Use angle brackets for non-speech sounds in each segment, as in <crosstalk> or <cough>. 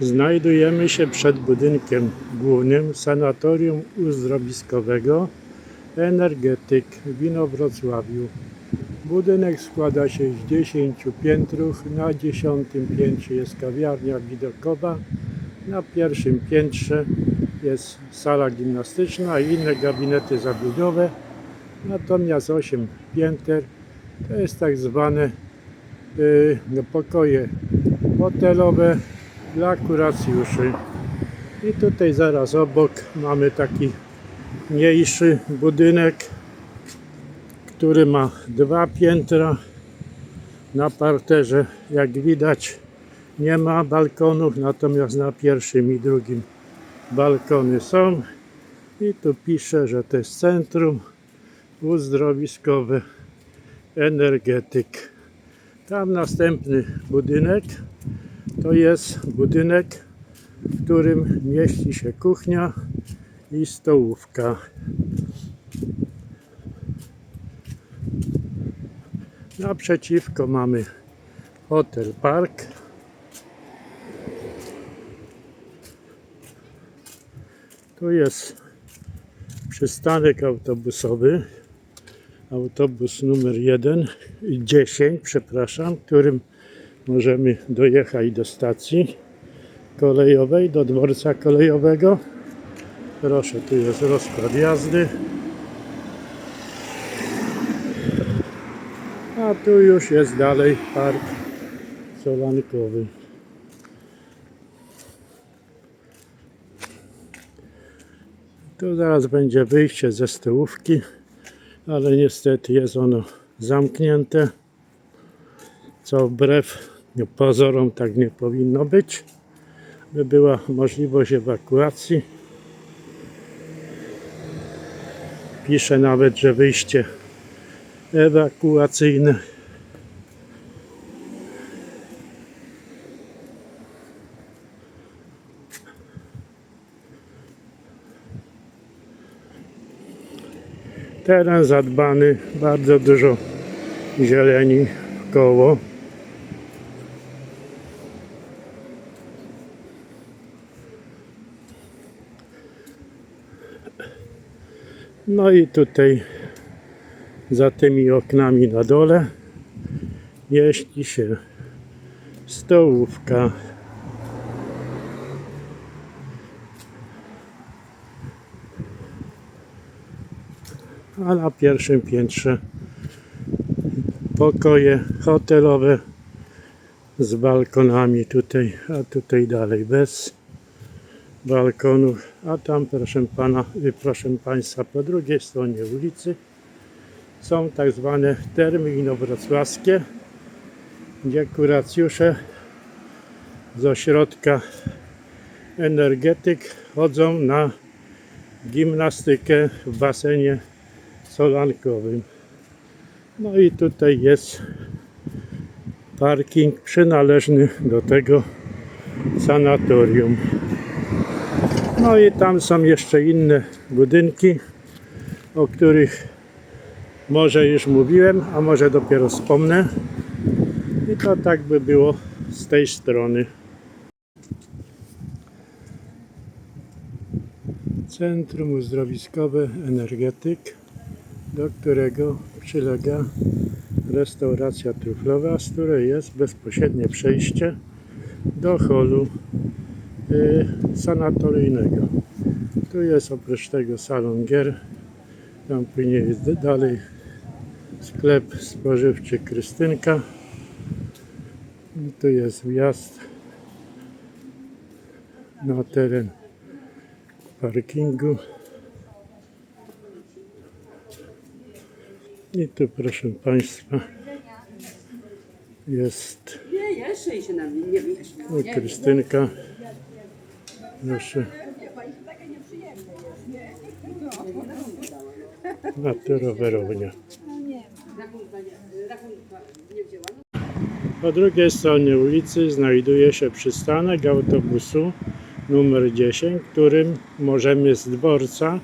Znajdujemy się przed budynkiem głównym Sanatorium Uzdrowiskowego Energetyk w Inowrocławiu. Budynek składa się z 10 piętrów. Na 10 piętrze jest kawiarnia widokowa. Na pierwszym piętrze jest sala gimnastyczna i inne gabinety zabudowe. Natomiast 8 pięter to jest tak zwane y, no, pokoje hotelowe dla kuracjuszy. I tutaj zaraz obok mamy taki mniejszy budynek, który ma dwa piętra. Na parterze, jak widać, nie ma balkonów, natomiast na pierwszym i drugim balkony są. I tu pisze, że to jest centrum uzdrowiskowe energetyk. Tam następny budynek to jest budynek, w którym mieści się kuchnia i stołówka. Naprzeciwko mamy hotel park. Tu jest przystanek autobusowy. Autobus numer 1 i 10, przepraszam, którym możemy dojechać do stacji kolejowej, do dworca kolejowego. Proszę, tu jest rozkład jazdy. A tu już jest dalej park solankowy. Tu zaraz będzie wyjście ze stołówki, ale niestety jest ono zamknięte, co wbrew pozorom tak nie powinno być, by była możliwość ewakuacji. Pisze nawet, że wyjście ewakuacyjne. Teren zadbany, bardzo dużo zieleni koło. No i tutaj za tymi oknami na dole mieści się stołówka. A na pierwszym piętrze pokoje hotelowe z balkonami tutaj, a tutaj dalej bez balkonów, a tam proszę pana, y, proszę państwa po drugiej stronie ulicy są tak zwane termy inowrocławskie, gdzie kuracjusze z ośrodka energetyk chodzą na gimnastykę w basenie solankowym. No i tutaj jest parking przynależny do tego sanatorium. No i tam są jeszcze inne budynki, o których może już mówiłem, a może dopiero wspomnę. I to tak by było z tej strony. Centrum Uzdrowiskowe Energetyk, do którego przylega restauracja truflowa, z której jest bezpośrednie przejście do holu sanatoryjnego. Tu jest oprócz tego salon gier, tam później jest dalej sklep spożywczy Krystynka. I tu jest wjazd na teren parkingu. I tu proszę Państwa jest Nie, się na mnie nie wyjaśnia. o, Krystynka. Proszę. A tu rowerownia. Po drugiej stronie ulicy znajduje się przystanek autobusu numer 10, którym możemy z dworca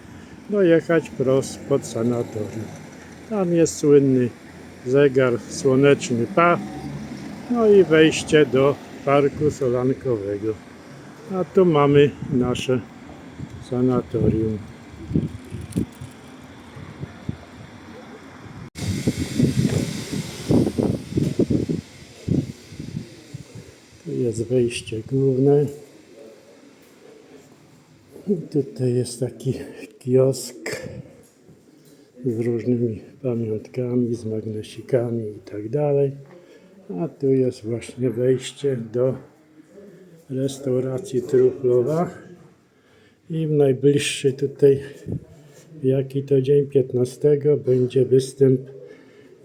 dojechać prosto pod sanatorium. Tam jest słynny zegar słoneczny PA, no i wejście do parku solankowego. A tu mamy nasze sanatorium. Tu jest wejście główne. I tutaj jest taki kiosk z różnymi pamiątkami, z magnesikami i tak dalej. A tu jest właśnie wejście do restauracji Truflowa. I w najbliższy tutaj, jaki to dzień, 15, będzie występ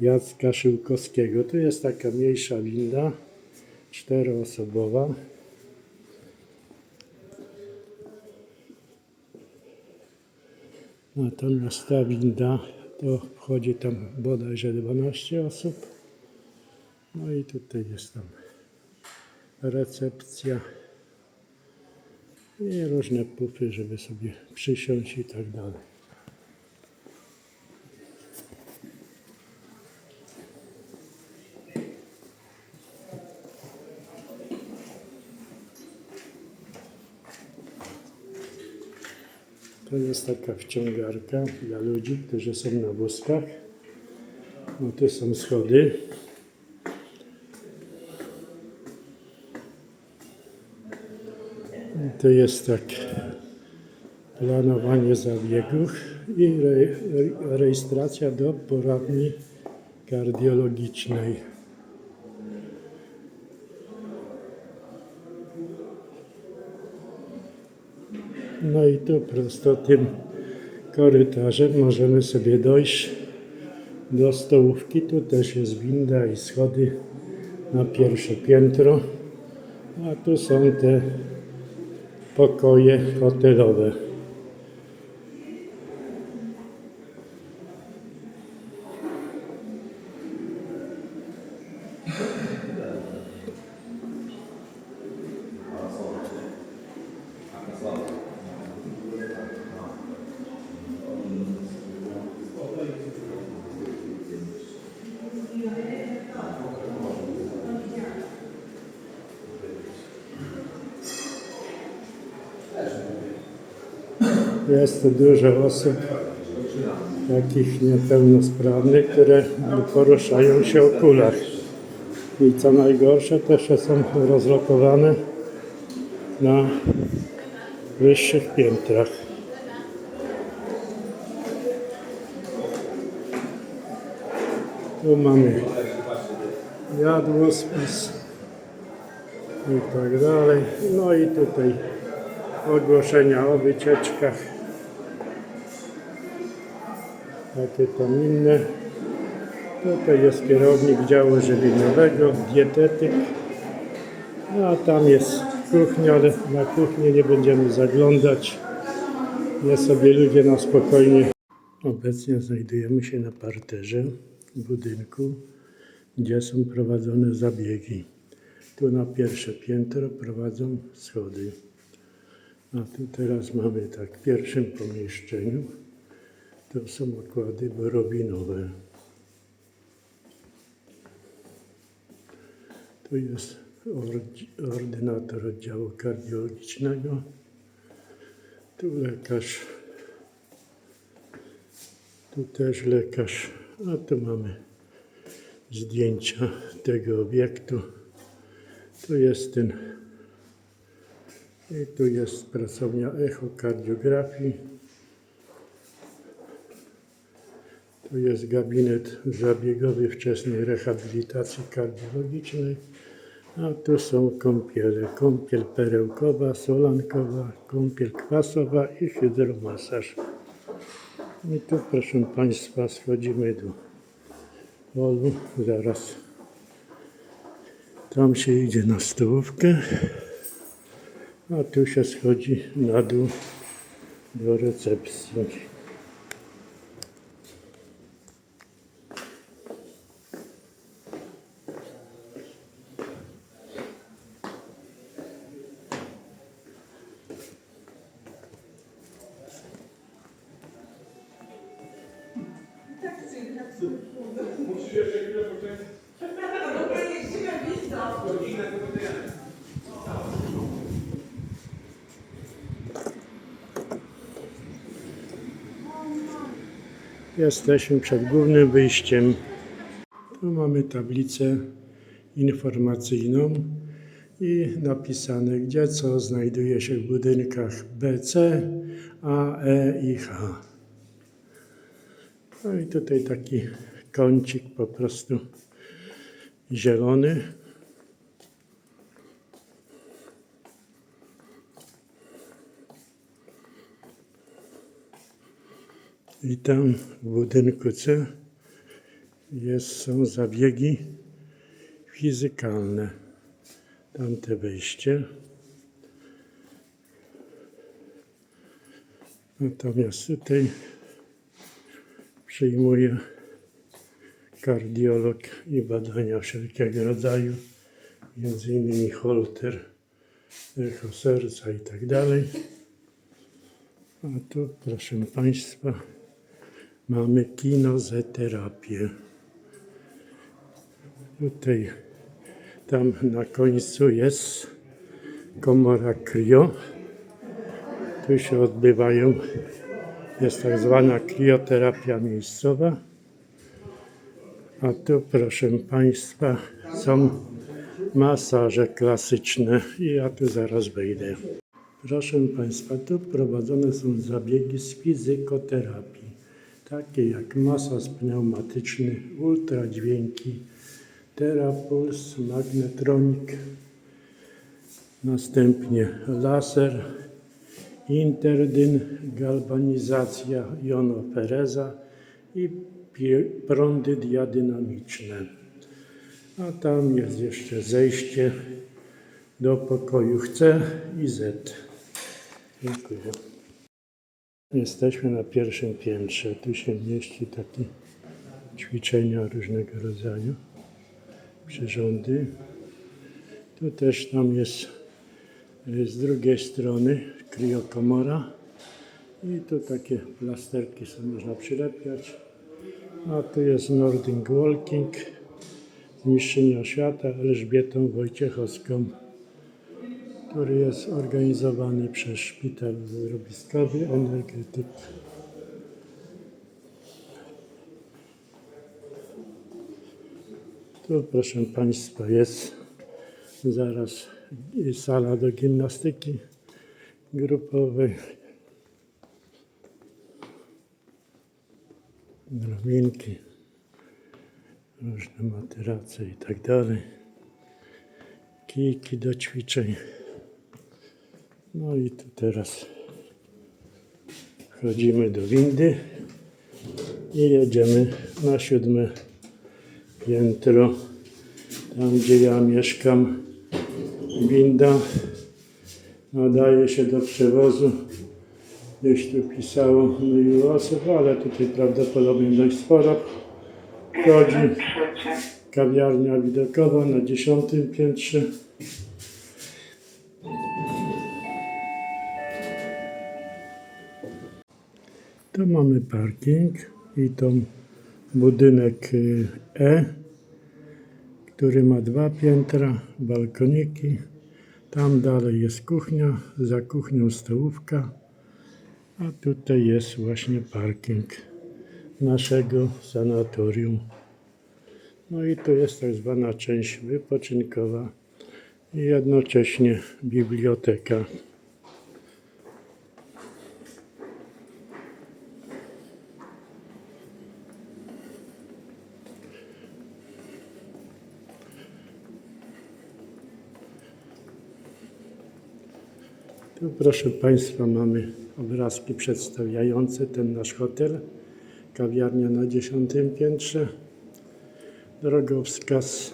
Jacka Szyłkowskiego. Tu jest taka mniejsza winda, czteroosobowa. Natomiast ta winda, to wchodzi tam bodajże 12 osób. No i tutaj jest tam recepcja i różne pufy, żeby sobie przysiąść i tak dalej. To jest taka wciągarka dla ludzi, którzy są na wózkach. No tu są schody. To jest tak planowanie zabiegów i re, re, rejestracja do poradni kardiologicznej. No i tu prosto tym korytarzem możemy sobie dojść do stołówki. Tu też jest winda i schody na pierwsze piętro. A tu są te pokoje hotelowe. Jest dużo osób takich niepełnosprawnych, które poruszają się o kulach. I co najgorsze, też są rozlokowane na wyższych piętrach. Tu mamy jadłospis i tak dalej. No i tutaj ogłoszenia o wycieczkach. Takie tam inne. Tutaj jest kierownik działu żywieniowego, dietetyk. No a tam jest kuchnia, ale na kuchnię nie będziemy zaglądać. Nie sobie ludzie na spokojnie. Obecnie znajdujemy się na parterze budynku, gdzie są prowadzone zabiegi. Tu na pierwsze piętro prowadzą schody. A tu teraz mamy tak, w pierwszym pomieszczeniu to są okłady borowinowe. Tu jest ord- ordynator oddziału kardiologicznego. Tu lekarz. Tu też lekarz. A tu mamy zdjęcia tego obiektu. Tu jest ten i tu jest pracownia echokardiografii. Tu jest gabinet zabiegowy wczesnej rehabilitacji kardiologicznej. A tu są kąpiele. Kąpiel perełkowa, solankowa, kąpiel kwasowa i hydromasaż. I tu proszę Państwa schodzimy do holu. Zaraz tam się idzie na stołówkę. A tu się schodzi na dół do recepcji. Musisz jeszcze chwilę poczekać. Godzinę to. Jesteśmy przed głównym wyjściem. Tu mamy tablicę informacyjną i napisane, gdzie co znajduje się w budynkach B, C, A, E i H. No i tutaj taki kącik po prostu zielony. I tam w budynku C jest, są zabiegi fizykalne. Tamte wejście. Natomiast tutaj przyjmuje kardiolog i badania wszelkiego rodzaju, między innymi holter, echo serca i tak dalej. A tu, proszę Państwa, mamy kinozoterapię. Tutaj, tam na końcu jest komora kryo. Tu się odbywają, jest tak zwana krioterapia miejscowa. A tu, proszę Państwa, są masaże klasyczne i ja tu zaraz wejdę. Proszę Państwa, tu prowadzone są zabiegi z fizykoterapii, takie jak masaż pneumatyczny, ultradźwięki, terapuls, magnetronik, następnie laser, interdyn, galwanizacja jonofereza i prądy diadynamiczne. A tam jest jeszcze zejście do pokojów C i Z. Dziękuję. Jesteśmy na pierwszym piętrze. Tu się mieści takie ćwiczenia różnego rodzaju, przyrządy. Tu też tam jest z drugiej strony kriokomora i tu takie plasterki sobie można przylepiać. A tu jest Nordic Walking z mistrzynią świata Elżbietą Wojciechowską który jest organizowany przez Szpital Wyrobiskowy Energetyk. Tu, proszę Państwa, jest zaraz sala do gimnastyki grupowej. Drabinki, różne materace i tak dalej. Kijki do ćwiczeń. No i tu teraz wchodzimy do windy i jedziemy na siódme piętro. Tam gdzie ja mieszkam, winda nadaje się do przewozu. Gdzieś tu pisało no osób, ale tutaj prawdopodobnie dość sporo. Wchodzi kawiarnia widokowa na dziesiątym piętrze. Tu mamy parking i to budynek E, który ma dwa piętra, balkoniki. Tam dalej jest kuchnia, za kuchnią stołówka, a tutaj jest właśnie parking naszego sanatorium. No i tu jest tak zwana część wypoczynkowa i jednocześnie biblioteka. Proszę Państwa mamy obrazki przedstawiające ten nasz hotel. Kawiarnia na dziesiątym piętrze. Drogowskaz.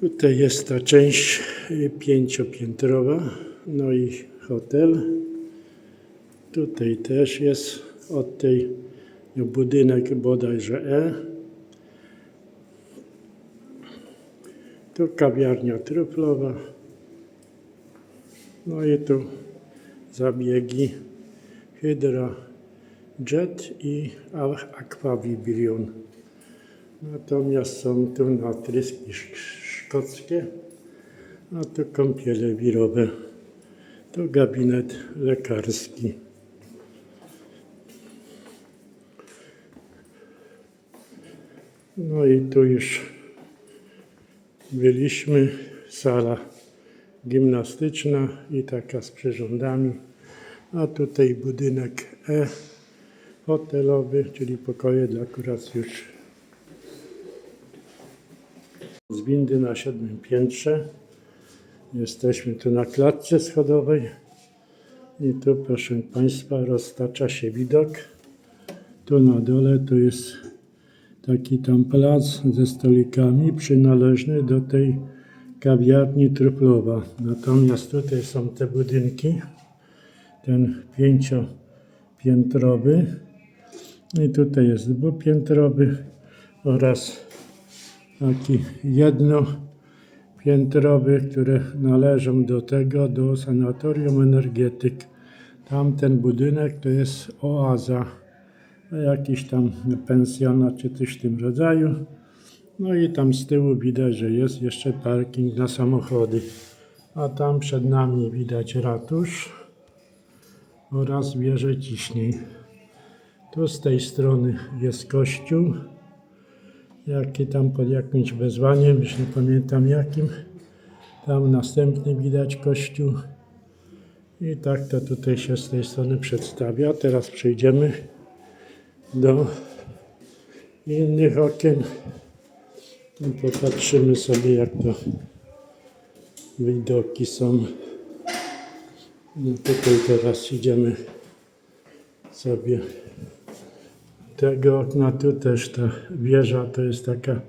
Tutaj jest ta część pięciopiętrowa. No i hotel. Tutaj też jest od tej no, budynek bodajże E. Tu kawiarnia truflowa. No i tu zabiegi Hydra Jet i aquavibrion. Natomiast są tu natryski szkockie, a tu kąpiele wirowe. To gabinet lekarski. No i tu już byliśmy, sala gimnastyczna i taka z przyrządami, a tutaj budynek E hotelowy, czyli pokoje dla kuracjuszy. Z windy na siódmym piętrze. Jesteśmy tu na klatce schodowej i tu proszę Państwa roztacza się widok. Tu na dole to jest taki tam plac ze stolikami przynależny do tej kawiarni Truplowa. Natomiast tutaj są te budynki, ten pięciopiętrowy i tutaj jest dwupiętrowy oraz taki jednopiętrowy, które należą do tego, do sanatorium energetyk. Tamten budynek to jest oaza, jakiś tam pensjonat czy coś w tym rodzaju. No i tam z tyłu widać, że jest jeszcze parking na samochody. A tam przed nami widać ratusz oraz wieżę ciśnień. Tu z tej strony jest kościół. Jaki tam pod jakimś wezwaniem, już nie pamiętam jakim. Tam następny widać kościół. I tak to tutaj się z tej strony przedstawia. Teraz przejdziemy do innych okien i popatrzymy sobie jak to widoki są. No tutaj teraz idziemy sobie tego okna, tu też ta wieża to jest taka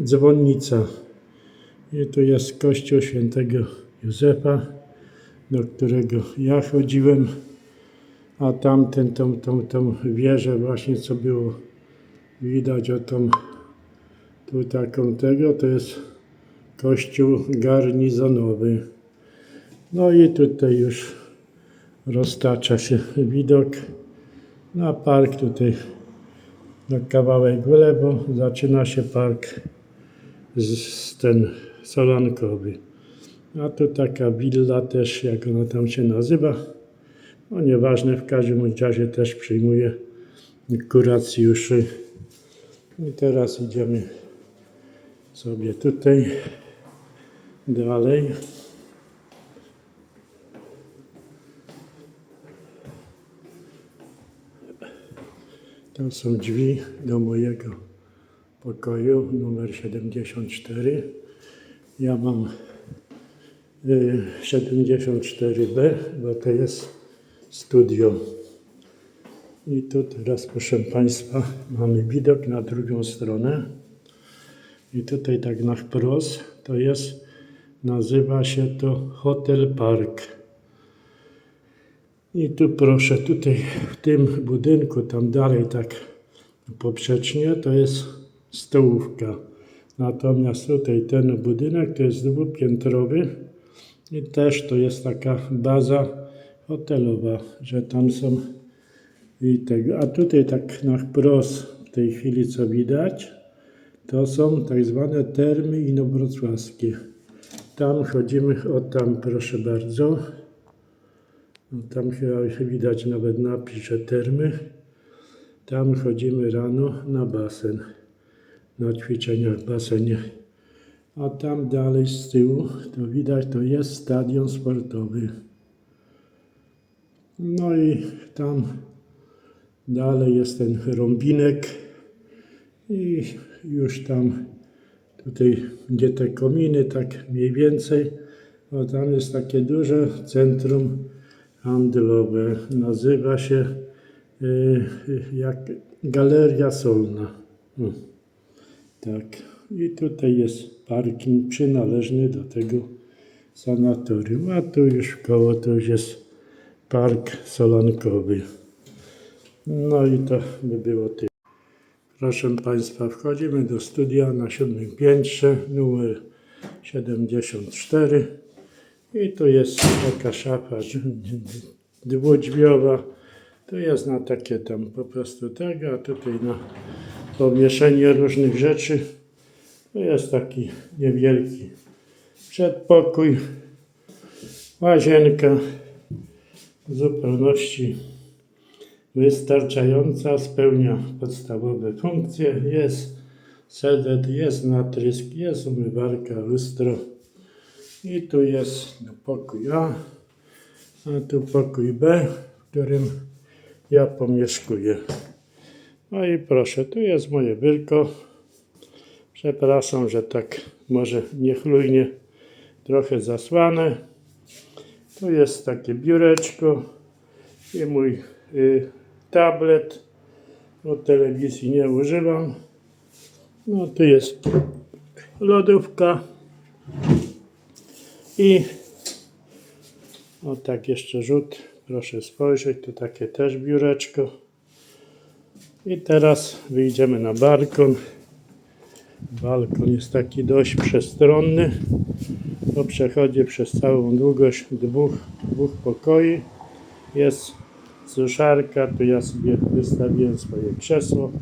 dzwonnica. I tu jest kościół świętego Józefa, do którego ja chodziłem, a tamten, tą, tą, tą wieżę właśnie co było widać o tą tu taką tego, to jest kościół garnizonowy. No i tutaj już roztacza się widok na park tutaj na kawałek w lewo zaczyna się park z, z ten solankowy. A tu taka willa też, jak ona tam się nazywa. No nieważne, w każdym razie też przyjmuje kuracjuszy. I teraz idziemy sobie tutaj dalej. To są drzwi do mojego pokoju numer 74. Ja mam y, 74B, bo to jest studio. I tu teraz, proszę Państwa, mamy widok na drugą stronę. I tutaj tak na wprost to jest, nazywa się to Hotel Park. I tu proszę, tutaj w tym budynku, tam dalej tak poprzecznie, to jest stołówka. Natomiast tutaj ten budynek to jest dwupiętrowy i też to jest taka baza hotelowa, że tam są i tego. A tutaj tak na wprost w tej chwili co widać, to są tak zwane termy inowrocławskie. Tam chodzimy, o tam proszę bardzo. Tam chyba widać nawet napis, że termy. Tam chodzimy rano na basen, na ćwiczenia w basenie. A tam dalej z tyłu, to widać, to jest stadion sportowy. No i tam dalej jest ten rąbinek i już tam tutaj, gdzie te kominy, tak mniej więcej, o tam jest takie duże centrum handlowe. Nazywa się y, jak Galeria Solna. Tak. I tutaj jest parking przynależny do tego sanatorium. A tu już koło to już jest park solankowy. No i to by było tyle. Proszę Państwa, wchodzimy do studia na siódmym piętrze, numer 74. I tu jest taka szafa dwudrzwiowa. To jest na takie tam po prostu tego, a tutaj na pomieszanie różnych rzeczy. To jest taki niewielki przedpokój, łazienka w zupełności wystarczająca, spełnia podstawowe funkcje. Jest sedet, jest natrysk, jest umywalka, lustro. I tu jest pokój A, a tu pokój B, w którym ja pomieszkuję. No i proszę, tu jest moje biurko. Przepraszam, że tak może niechlujnie trochę zasłane. Tu jest takie biureczko i mój y, tablet. No telewizji nie używam. No tu jest lodówka i o tak jeszcze rzut. Proszę spojrzeć, tu takie też biureczko. I teraz wyjdziemy na balkon. Balkon jest taki dość przestronny. Po przechodzie przez całą długość dwóch, dwóch pokoi jest suszarka. Tu ja sobie wystawiłem swoje krzesło.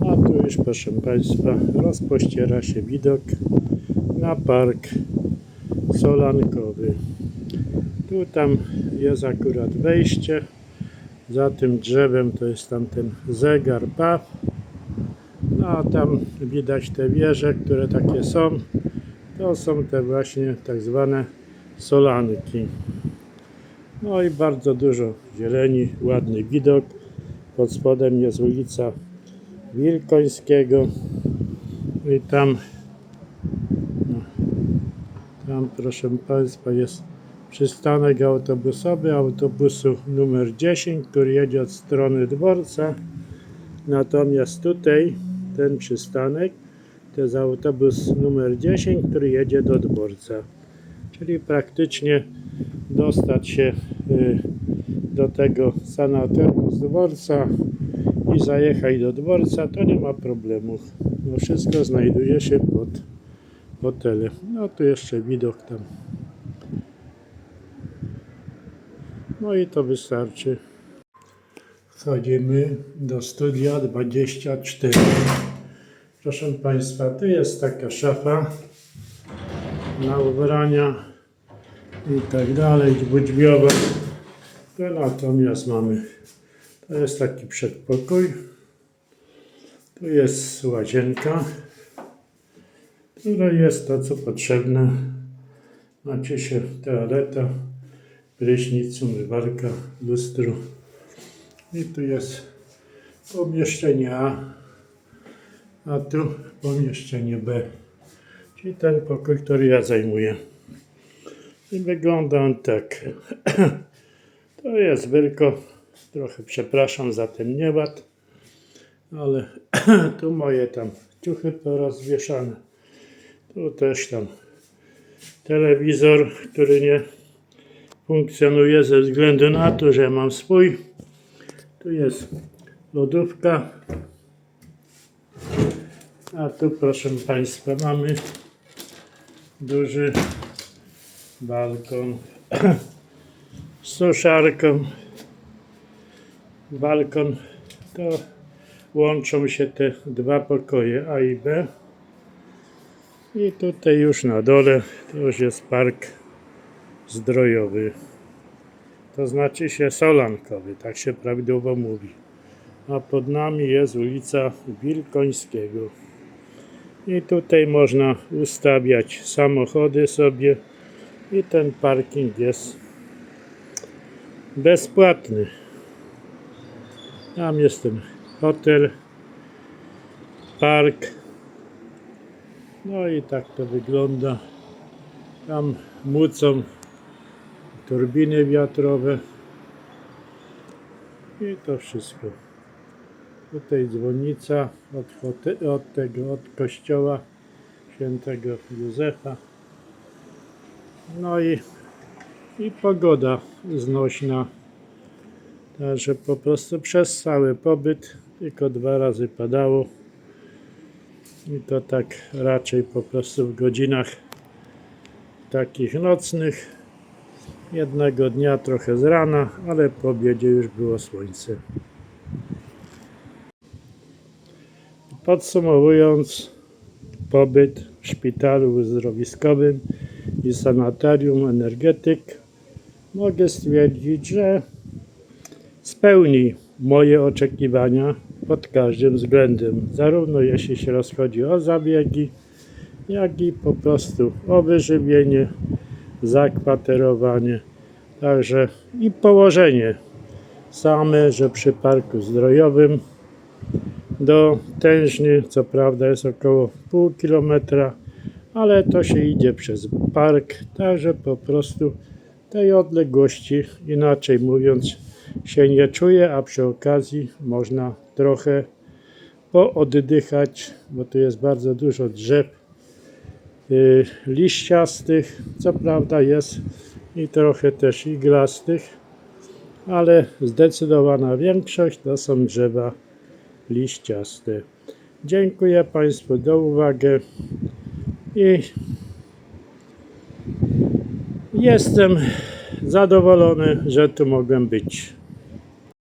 A tu już, proszę Państwa, rozpościera się widok na park solankowy. Tu tam jest akurat wejście. Za tym drzewem to jest tam ten zegar PAW. No a tam widać te wieże, które takie są. To są te właśnie tak zwane solanki. No i bardzo dużo zieleni, ładny widok. Pod spodem jest ulica Wilkońskiego. I tam, no, tam proszę Państwa jest przystanek autobusowy autobusu numer 10, który jedzie od strony dworca. Natomiast tutaj ten przystanek to jest autobus numer 10, który jedzie do dworca. Czyli praktycznie dostać się y, do tego sanatorium z dworca i zajechać do dworca, to nie ma problemów. No wszystko znajduje się pod hotelem. No tu jeszcze widok tam. No i to wystarczy. Wchodzimy do studia 24. Proszę Państwa, tu jest taka szafa na ubrania i tak dalej, dwudźwiowa. Tu natomiast mamy, to jest taki przedpokój. Tu jest łazienka, która jest to, co potrzebne. Macie się toaleta, prysznic, umywalka, lustro. I tu jest pomieszczenie A, a tu pomieszczenie B. Czyli ten pokój, który ja zajmuję. I wygląda on tak. <clears throat> To jest wielko. Trochę przepraszam za ten nieład, ale <clears throat> tu moje tam ciuchy porozwieszane. Tu też tam telewizor, który nie funkcjonuje ze względu na to, że mam swój. Tu jest lodówka. A tu proszę Państwa mamy duży balkon <clears throat> suszarką. Balkon to łączą się te dwa pokoje A i B. I tutaj już na dole to już jest park zdrojowy. To znaczy się solankowy, tak się prawidłowo mówi. A pod nami jest ulica Wilkońskiego. I tutaj można ustawiać samochody sobie i ten parking jest bezpłatny. Tam jest ten hotel, park. No i tak to wygląda. Tam mucą turbiny wiatrowe. I to wszystko. Tutaj dzwonica od, od tego, od kościoła świętego Józefa. No i, i pogoda znośna. Także po prostu przez cały pobyt tylko dwa razy padało. I to tak raczej po prostu w godzinach takich nocnych. Jednego dnia trochę z rana, ale po obiedzie już było słońce. Podsumowując, pobyt w szpitalu uzdrowiskowym i sanatorium energetyk, mogę stwierdzić, że spełni moje oczekiwania, pod każdym względem, zarówno jeśli się rozchodzi o zabiegi, jak i po prostu o wyżywienie, zakwaterowanie, także i położenie same, że przy parku zdrojowym do Tężny, co prawda jest około pół kilometra, ale to się idzie przez park, także po prostu tej odległości, inaczej mówiąc, się nie czuje, a przy okazji można trochę pooddychać, bo tu jest bardzo dużo drzew y, liściastych, co prawda jest i trochę też iglastych, ale zdecydowana większość to są drzewa liściaste. Dziękuję Państwu za uwagę i jestem zadowolony, że tu mogłem być.